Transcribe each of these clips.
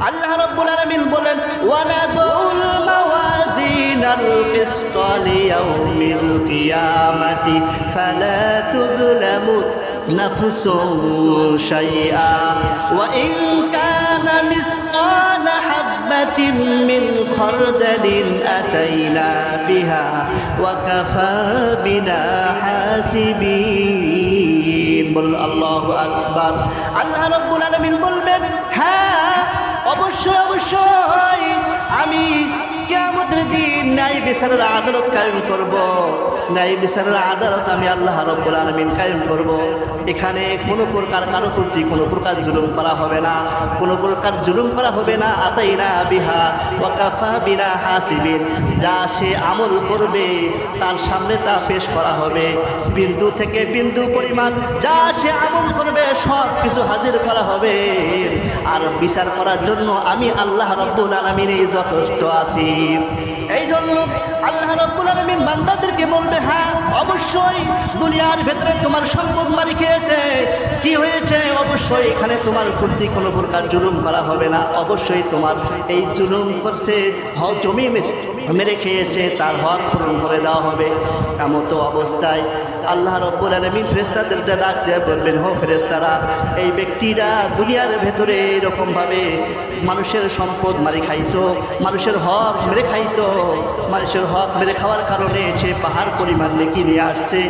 আল্লাহ রাব্বুল আলামিন বলেন ওয়ানাদুল মাওয়াজিনাল কিসত লিয়াউমিল কিয়ামাতি ফালা তুযলামু نفس شيئا وإن كان مثقال حبة من خردل أتينا بها وكفى بنا حاسبين বল আল্লাহু আকবার আল্লাহ রাব্বুল আলামিন বলবেন হ্যাঁ অবশ্যই অবশ্যই আমি কেমন দিন ন্যায় বিচারের আদালত কায়েম করব। ন্যায় বিচারের আদালত আমি আল্লাহ রব্বুল আলমিন কায়েম করব। এখানে কোনো প্রকার কারও প্রতি কোনো প্রকার জুলুম করা হবে না। কোনো প্রকার জুলুম করা হবে না। আতাই না বিহা ওয়াকাফা বিনা হাসিবিন। যা সে আমল করবে, তার সামনে তা পেশ করা হবে। বিন্দু থেকে বিন্দু পরিমাণ যা সে আমল করবে, সব কিছু হাজির করা হবে। আর বিচার করার জন্য আমি আল্লাহ রব্বুল আলমিনেই যথেষ্ট আছি। এই জন্য আল্লাহ রব্বুল আলমিন বান্দাদেরকে বলবে হ্যাঁ অবশ্যই দুনিয়ার ভেতরে তোমার সম্পদ মারি খেয়েছে কি হয়েছে? অবশ্যই এখানে তোমার প্রতি কোনো প্রকার জুলুম করা হবে না। অবশ্যই তোমার এই জুলুম করছে। হ জমি মেরে খেয়েছে, তার হক পূরণ করে দেওয়া হবে। এমতো অবস্থায় আল্লাহ রব্বুল আলমিন ফেরেস্তাদেরকে ডাক দিয়ে বলবেন হো ফেরেস্তারা এই ব্যক্তিরা দুনিয়ার ভেতরে এরকমভাবে মানুষের সম্পদ মারি খাইতো, মানুষের হক মেরে খাইতো, মানুষের হক মেরে খাওয়ার কারণে সে পাহাড় পরিমাণ নেকি নিয়ে আসছে,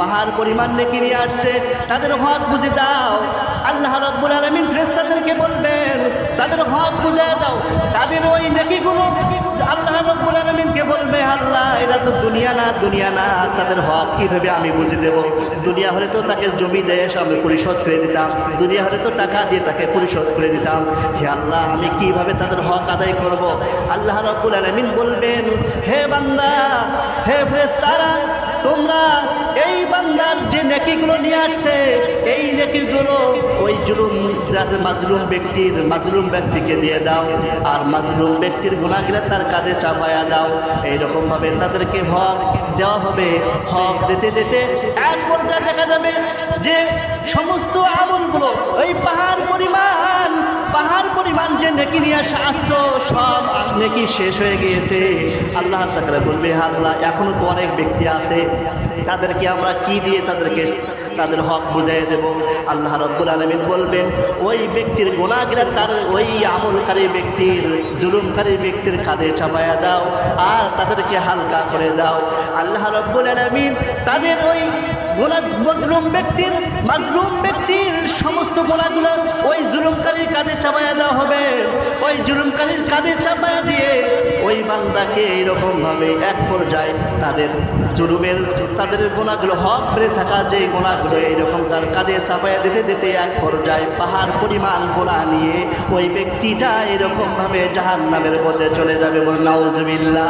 পাহাড় পরিমাণ নেকি নিয়ে আসছে, তাদের হক বুঝে দাও। আল্লাহ রব্বুল আলমিন ফেরেস্তাদেরকে বলবেন, তাদের হক বুঝে দাও, তাদের ওই নেকিগুলো বলবে, আল্লাহ এটা তো দুনিয়া না দুনিয়া না, তাদের হক কীভাবে আমি বুঝে দেব? দুনিয়া হলে তো তাকে জমি দেশ আমি পরিশোধ করে দিতাম। দুনিয়া হলে তো টাকা দিয়ে তাকে পরিশোধ করে দিতাম। হে আল্লাহ, আমি কীভাবে তাদের হক আদায় করব? আল্লাহ রব্বুল আলমিন বলবেন, হে বান্দা, হে ফ্রেস্তারা তোমরা বান্দার যে নেকিগুলো নিয়ে আসছে, এই নেকিগুলো ওই জুলুম মাজলুম ব্যক্তির মাজলুম ব্যক্তিকে দিয়ে দাও, আর মাজলুম ব্যক্তির গুণাগুলো তার কাঁধে চাপায়া দাও। এইরকমভাবে তাদেরকে হক দেওয়া হবে। হক দিতে দিতে এক পর্যায়ে দেখা যাবে যে সমস্ত আমলগুলো ওই পাহাড় পরিমাণ পাহাড় পরিমাণ যে নেকি নিয়ে আসে আসতো সব নেকি শেষ হয়ে গিয়েছে। আল্লাহ তাকে বলবে, আল্লাহ, এখনও তো অনেক ব্যক্তি আছে, তাদেরকে আমরা কি দিয়ে তাদেরকে তাদের হক বুঝাই দেব। আল্লাহ রব্বুল আলমিন বলবেন, ওই ব্যক্তির গোনাগিরা তার ওই আমলকারী ব্যক্তির, জুলুমকারী ব্যক্তির কাঁধে চাপায়া দাও আর তাদেরকে হালকা করে দাও। আল্লাহ রব্বুল আলমিন তাদের ওই গোনা মজলুম ব্যক্তির, মাজলুম ব্যক্তির সমস্ত গোনাগুলো ওই জুলুমকারীর কাঁধে চাপায়া দেওয়া হবে। ওই জুলুমকারীর কাঁধে ওই বান্দাকে এরকমভাবে এক পর্যায়ে তাদের জুলুমের, তাদের গোনাগুলো হক বেড়ে থাকা, যে গোনাগুলো এইরকম তার কাঁধে চাপাইয়া দিতে যেতে এক পর্যায়ে পাহাড় পরিমাণ গোনা নিয়ে ওই ব্যক্তিটা এরকমভাবে জাহান নামের পথে চলে যাবে নাউজবিল্লা